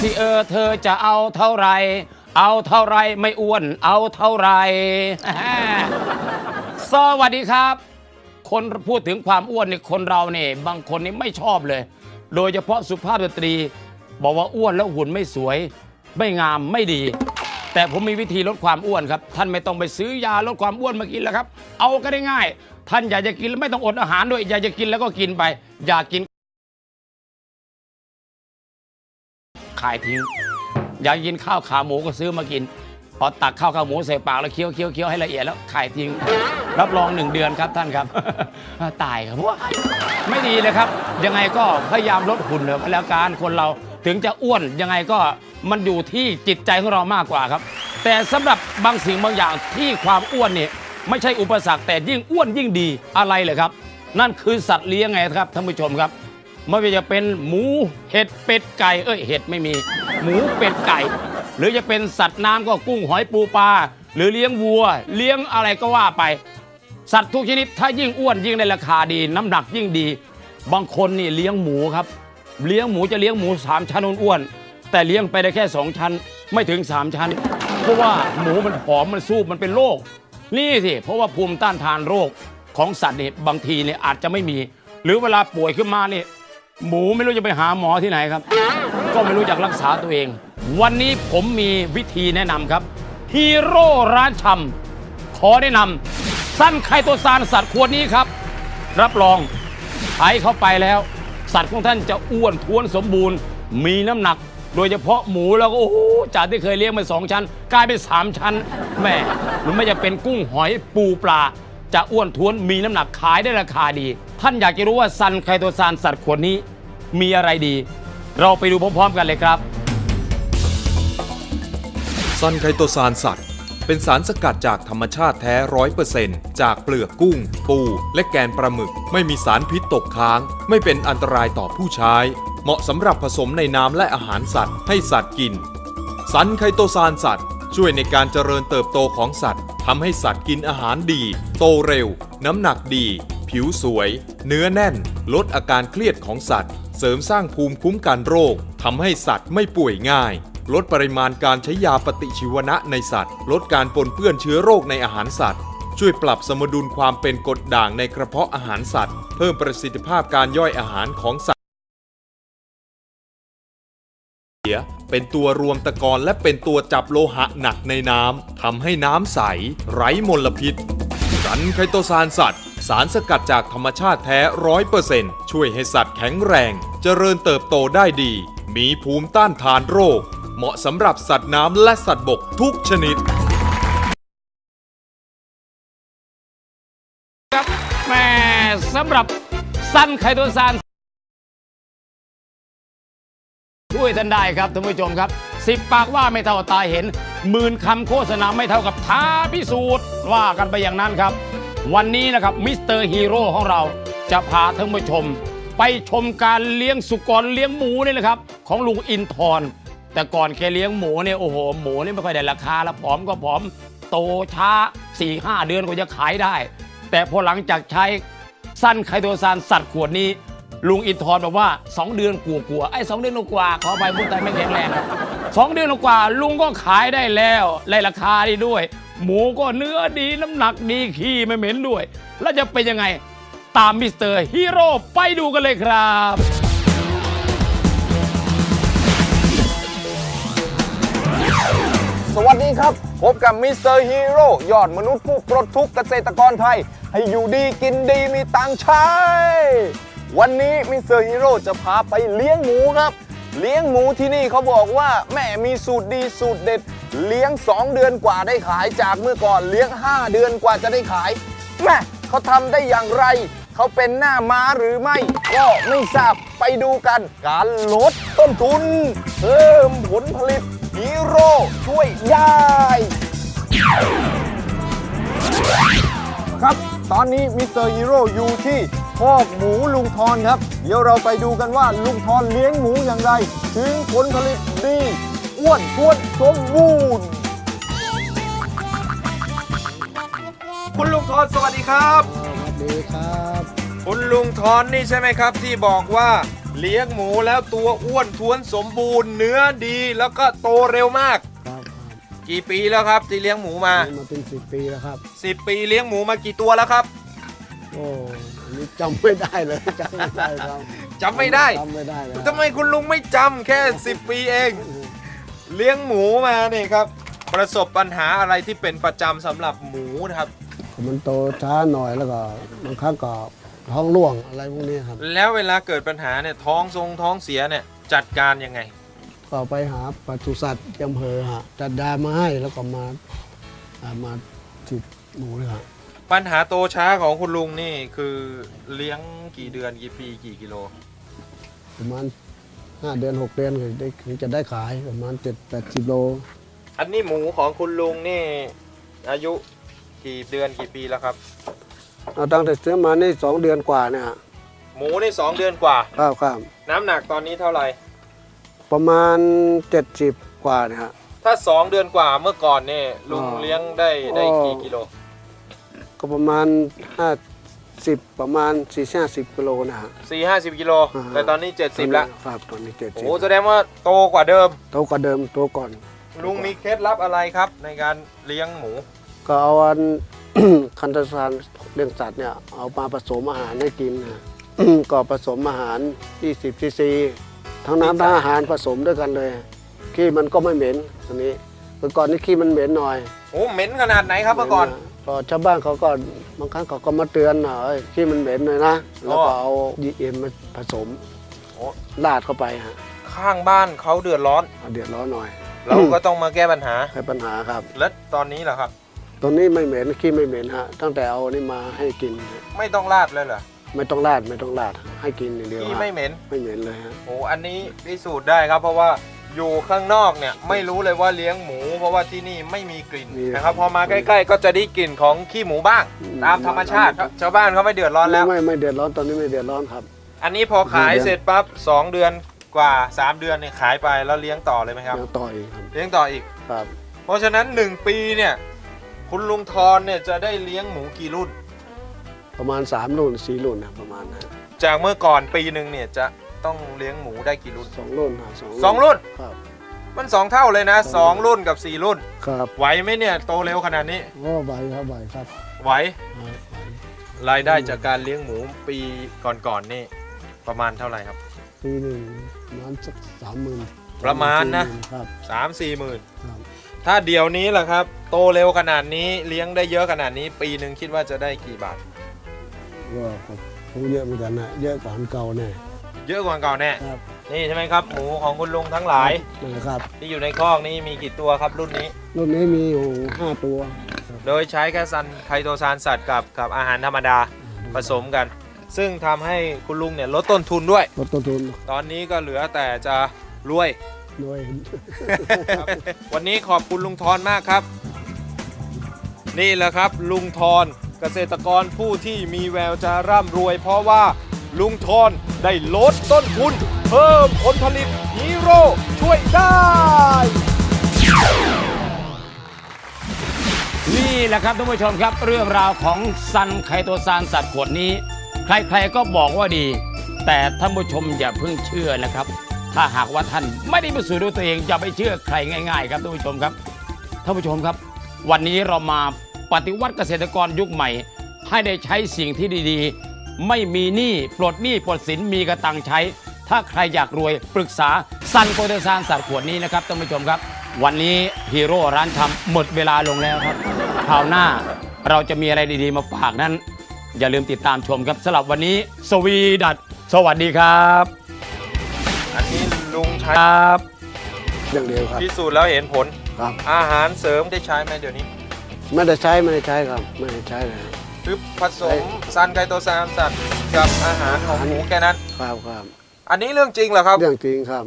สิเออเธอจะเอาเท่าไหรเอาเท่าไหรไม่อ้วน เอาเท่าไหรสวัสดีครับ คนพูดถึงความอ้วนเนี่ยคนเราเนี่ยบางคนนี่ไม่ชอบเลย โดยเฉพาะสุภาพสตรี บอกว่าอ้วนแล้วหุ่นไม่สวย ไม่งามไม่ดี แต่ผมมีวิธีลดความอ้วนครับ ท่านไม่ต้องไปซื้อยาลดความอ้วนมากินแล้วครับ เอาก็ได้ง่าย ท่านอยากจะกินแล้วไม่ต้องอดอาหารด้วยอยากจะกินแล้วก็กินไป อยากกิน ขายทิ้ง อยากกินข้าวขาหมูก็ซื้อมากิน พอตักข้าวขาหมูใส่ปากแล้วเคี้ยวเคี้ยวเคี้ยวให้ละเอียดแล้วขายทิ้ง รับรองหนึ่งเดือนครับท่านครับ ตายครับว้ายไม่ดีเลยครับ ยังไงก็พยายามลดหุ่นเถอะพแล้วการคนเราถึงจะอ้วนยังไงก็มันอยู่ที่จิตใจของเรามากกว่าครับ แต่สำหรับบางสิ่งบางอย่างที่ความอ้วนเนี่ยไม่ใช่อุปสรรคแต่ยิ่งอ้วนยิ่งดีอะไรเลยครับ นั่นคือสัตว์เลี้ยงไงครับท่านผู้ชมครับ ไม่ว่าจะเป็นหมูเห็ดเป็ดไก่ เอ้ยเห็ดไม่มี หมูเป็ดไก่ หรือจะเป็นสัตว์น้ำก็กุ้งหอยปูปลาหรือเลี้ยงวัว เลี้ยงอะไรก็ว่าไป สัตว์ทุกชนิดถ้ายิ่งอ้วนยิ่งได้ราคาดี น้ำหนักยิ่งดี บางคนนี่เลี้ยงหมูครับ เลี้ยงหมูจะเลี้ยงหมูสามชั้นอ้วนแต่เลี้ยงไปได้แค่สองชั้น ไม่ถึงสามชั้น เพราะว่าหมูมันผอมมันสู้มันเป็นโรคนี่สิเพราะว่าภูมิต้านทานโรคของสัตว์เนี่ยบางทีเนี่ยอาจจะไม่มี หรือเวลาป่วยขึ้นมาเนี่ย หมูไม่รู้จะไปหาหมอที่ไหนครับ ก็ไม่รู้จักรักษาตัวเอง วันนี้ผมมีวิธีแนะนำครับฮีโร่ร้านชำขอแนะนำสั้นไคโตซานสัตว์ขวดนี้ครับ รับรองใช้เข้าไปแล้ว สัตว์ของท่านจะอ้วนท้วนสมบูรณ์ มีน้ำหนัก โดยเฉพาะหมูแล้วก็โอ้จากที่เคยเลี้ยงมาสองชั้น กลายเป็นสามชั้นแม่หรือไม่จะเป็นกุ้งหอยปูปลา จะอ้วนท้วนมีน้ำหนักขายได้ราคาดี ท่านอยากจะรู้ว่าซันไคโตซานสัตว์ขวดนี้มีอะไรดี เราไปดูพร้อมๆกันเลยครับ ซันไคโตซานสัตว์ เป็นสารสกัดจากธรรมชาติแท้ร้อยเปอร์เซนต์จากเปลือกกุ้ง ปู และแกนปลาหมึก ไม่มีสารพิษตกค้าง ไม่เป็นอันตรายต่อผู้ใช้ เหมาะสำหรับผสมในน้ำและอาหารสัตว์ให้สัตว์กิน สันไคโตซานสัตว์ ช่วยในการเจริญเติบโตของสัตว์ทำให้สัตว์กินอาหารดี โตเร็ว น้ำหนักดี ผิวสวย เนื้อแน่น ลดอาการเครียดของสัตว์ เสริมสร้างภูมิคุ้มกันโรคทำให้สัตว์ไม่ป่วยง่าย ลดปริมาณการใช้ยาปฏิชีวนะในสัตว์ ลดการปนเปื้อนเชื้อโรคในอาหารสัตว์ ช่วยปรับสมดุลความเป็นกรดด่างในกระเพาะอาหารสัตว์ เพิ่มประสิทธิภาพการย่อยอาหารของสัตว์ เป็นตัวรวมตะกอนและเป็นตัวจับโลหะหนักในน้ำทำให้น้ำใส ไร้มลพิษสันไคโตซานสัตว์ สารสกัดจากธรรมชาติแท้ร้อยเปอร์เซนต์ช่วยให้สัตว์แข็งแรง เจริญเติบโตได้ดี มีภูมิต้านทานโรค เหมาะสำหรับสัตว์น้ำและสัตว์บกทุกชนิดครับแม่สำหรับสันไคโตซาน ช่วยท่านได้ครับท่านผู้ชมครับสิบปากว่าไม่เท่าตาเห็นหมื่นคำโฆษณาไม่เท่ากับท้าพิสูจน์ว่ากันไปอย่างนั้นครับ วันนี้นะครับมิสเตอร์ฮีโร่ของเราจะพาท่านผู้ชม ไปชมการเลี้ยงสุกรเลี้ยงหมูนี่แหละครับ ของลุงอินทร์แต่ก่อนแกเลี้ยงหมูเนี่ยโอ้โหหมูนี่ไม่ค่อยได้ราคาแล้วผอมก็ผอมโตช้า4ี่ห้าเดือนกว่าจะขายได้ แต่พอหลังจากใช้สั้นไคโตซานสัตว์ขวดนี้ ลุงอินทร์บอกว่า 2 เดือนกลัวๆไอ้สองเดือนกว่าขอไปพูดไทยไม่แข็งแรงสองเดือนกว่า ลุงก็ขายได้แล้วได้ราคาดีด้วย หมูก็เนื้อดีน้ำหนักดีขี้ไม่เหม็นด้วย แล้วจะเป็นยังไงตามมิสเตอร์ฮีโร่ไปดูกันเลยครับสวัสดีครับ พบกับมิสเตอร์ฮีโร่ยอดมนุษย์ผู้ปลดทุกข์เกษตรกรไทย ให้อยู่ดีกินดีมีตังค์ใช้ วันนี้มิสเตอร์ฮีโร่จะพาไปเลี้ยงหมูครับ เลี้ยงหมูที่นี่เขาบอกว่าแม่มีสูตรดีสูตรเด็ด เลี้ยง 2 เดือนกว่าได้ขายจากเมื่อก่อนเลี้ยง 5 เดือนกว่าจะได้ขายแม่เขาทำได้อย่างไร เขาเป็นหน้าม้าหรือไม่ ก็ไม่ทราบไปดูกัน การลดต้นทุน เพิ่มผลผลิตฮีโร่ช่วยได้ครับตอนนี้มิสเตอร์ฮีโร่อยู่ที่ อกหมูลุงทอนครับ เดี๋ยวเราไปดูกันว่าลุงทอนเลี้ยงหมูอย่างไร ถึงผลผลิตดีอ้วนท้วนสมบูรณ์ คุณลุงทอนสวัสดีครับ สวัสดีครับ คุณลุงทอนนี่ใช่ไหมครับ ที่บอกว่าเลี้ยงหมูแล้วตัวอ้วนท้วนสมบูรณ์ เนื้อดีแล้วก็โตเร็วมาก ครับกี่ปีแล้วครับที่เลี้ยงหมูมาครับมาเป็นสิบปีแล้วครับ 10 ปีเลี้ยงหมูมากี่ตัวแล้วครับ โอ้อันนี้ จำไม่ได้เลยจำไม่ได้ครับจำไม่ได้จำไม่ได้เลยทำไมคุณลุงไม่จำแค่ 10 ปีเอง เลี้ยงหมูมาเนี่ยครับ ประสบปัญหาอะไรที่เป็นประจำสำหรับหมูนะครับ มันโตช้าหน่อยแล้วก็บางครั้งก็ท้องร่วงอะไรพวกนี้ครับ แล้วเวลาเกิดปัญหาเนี่ยท้องทรงท้องเสียเนี่ยจัดการยังไง ก็ไปหาปศุสัตว์ที่อำเภอฮะจัดยามาให้แล้วก็มาอ่ามาฉีดหมูเลยครับ ปัญหาโตช้าของคุณลุงนี่คือเลี้ยงกี่เดือนกี่ปีกี่กิโล ประมาณห้าเดือนหกเดือนถึงได้ถึงจะได้ขายประมาณเจ็ดแปดสิบโล อันนี้หมูของคุณลุงนี่ อายุกี่เดือนกี่ปีแล้วครับ เอาตั้งแต่ซื้อมานี่สองเดือนกว่าเนี่ยฮะหมูนี่สองเดือนกว่า ครับครับน้ำหนักตอนนี้เท่าไหร่ ประมาณเจ็ดสิบกว่าเนี่ยฮะ ถ้าสองเดือนกว่าเมื่อก่อนเนี่ยลุงอ๋อ เลี้ยงได้ได้อ๋อกี่กิโล ก็ประมาณห้าสิบประมาณสี่ห้าสิบกิโลนะฮะ สี่ห้าสิบกิโล อ่า แต่ตอนนี้เจ็ดสิบแล้วครับตอนนี้เจ็ดโอ้สิบโหแสดงว่าโตกว่าเดิม โตกว่าเดิมโตก่อน ลุงมีเคล็ดลับอะไรครับ ในการเลี้ยงหมู ก็เอาอัน คันธสารเลี้ยงสัตว์เนี่ยเอามาผสมอาหารให้กินนะ ก็ผสมอาหาร 20ซีซีทั้งน้ำทั้งอาหารผสมด้วยกันเลยขี้มันก็ไม่เหม็นอันนี้เมื่อก่อนนี่ขี้มันเหม็นหน่อยโอ้เหม็นขนาดไหนครับเมื่อก่อน ก็ชาวบ้านเขาก็บางครั้งเขาก็มาเตือนหน่อยขี้มันเหม็นหน่อยนะ แล้วก็เอายีเอ็มมาผสมโอ้ลาดเข้าไปฮะข้างบ้านเขาเดือดร้อนเอาเดือดร้อนหน่อย เราก็ต้องมาแก้ปัญหาให้ปัญหาครับ และตอนนี้เหรอครับตัวนี้ไม่เหม็นขี้ไม่เหม็นฮะ ตั้งแต่เอานี่มาให้กินฮะไม่ต้องลาดเลยเหรอไม่ต้องลาดไม่ต้องลาดให้กินอย่างเดียวที่ฮะไม่เหม็นไม่เหม็นเลยฮะโอ้อันนี้พิสูจน์ได้ครับเพราะว่า อยู่ข้างนอกเนี่ยไม่รู้เลยว่าเลี้ยงหมู เพราะว่าที่นี่ไม่มีกลิ่นนะครับ พอมาใกล้ ๆ ก็จะได้กลิ่นของขี้หมูบ้างตามธรรมชาติครับชาวบ้านเขาไม่เดือดร้อนแล้วไม่ไม่ไม่เดือดร้อนตอนนี้ไม่เดือดร้อนครับ อันนี้พอขายเสร็จปั๊บสองเดือนกว่า3เดือนเนี่ยขายไปแล้วเลี้ยงต่อเลยไหมครับ ยังต่ออีกครับเลี้ยงต่ออีก ครับเพราะฉะนั้น 1 ปีเนี่ยคุณลุงทอนเนี่ยจะได้เลี้ยงหมูกี่รุ่น ประมาณ3รุ่นสี่รุ่นนะประมาณนะจากเมื่อก่อนปีหนึ่งเนี่ยจะ ต้องเลี้ยงหมูได้กี่รุ่นสองรุ่นฮะสองสองรุ่นครับมันสองเท่าเลยนะสองรุ่นกับสี่รุ่นครับไหวไหมเนี่ยโตเร็วขนาดนี้โอ้ใบครับใบครับไหวครับไหวรายได้จากการเลี้ยงหมูปีก่อนๆนี่ประมาณเท่าไหร่ครับ ปีหนึ่งประมาณสักสามหมื่นประมาณนะครับสามสี่หมื่นครับถ้าเดี๋ยวนี้แหละครับ โตเร็วขนาดนี้เลี้ยงได้เยอะขนาดนี้ ปีหนึ่งคิดว่าจะได้กี่บาทก็คงเยอะเหมือนกันนะเยอะกว่าอันเก่าแน่ เยอะกว่าเก่าแน่ครับ นี่ใช่ไหมครับ หมูของคุณลุงทั้งหลายนั่นแหละครับ ที่อยู่ในคอกนี้มีกี่ตัวครับรุ่นนี้ รุ่นนี้มีอยู่ห้าตัวครับโดยใช้แค่ซันไคโตซานสัตว์กับกับอาหารธรรมดาผสมกัน ซึ่งทำให้คุณลุงเนี่ยลดต้นทุนด้วย ลดต้นทุนตอนนี้ก็เหลือแต่จะรวยด้วยครับวันนี้ขอบคุณลุงทอนมากครับ นี่แหละครับลุงทอนเกษตรกรผู้ที่มีแววจะร่ำรวย เพราะว่า ลุงทอนได้ลดต้นทุน เพิ่มผลผลิตฮีโร่ช่วยได้ นี่แหละครับท่านผู้ชมครับ เรื่องราวของซันไคโตซานสัตว์ขวดนี้ ใครๆก็บอกว่าดี แต่ท่านผู้ชมอย่าเพิ่งเชื่อนะครับ ถ้าหากว่าท่านไม่ได้พิสูจน์ด้วยตัวเองอย่าไปเชื่อใครง่าย ๆ ครับท่านผู้ชมครับท่านผู้ชมครับ วันนี้เรามาปฏิวัติเกษตรกรยุคใหม่ ให้ได้ใช้สิ่งที่ดีๆ ไม่มีหนี้ปลดหนี้ปลดสินมีกระตังใช้ ถ้าใครอยากรวยปรึกษาซันโกเตซานสัตว์ขวดนี้นะครับท่านผู้ชมครับ วันนี้ฮีโร่ร้านทำหมดเวลาลงแล้วครับคราวหน้าเราจะมีอะไรดีๆมาฝากนั้น อย่าลืมติดตามชมครับสำหรับวันนี้ สวีดัตสวัสดีครับอันนี้ลุงใช้ครับอย่างเดียวครับ พิสูจน์แล้วเห็นผล ครับ อาหารเสริมได้ใช้ไหมเดี๋ยวนี้ ไม่ได้ใช้ไม่ได้ใช้ครับ ไม่ได้ใช้เลย คือผสมซันไคโตซานสัตว์กับอาหารของหมูแค่นั้น ครับครับอันนี้เรื่องจริงเหรอครับ เรื่องจริงครับ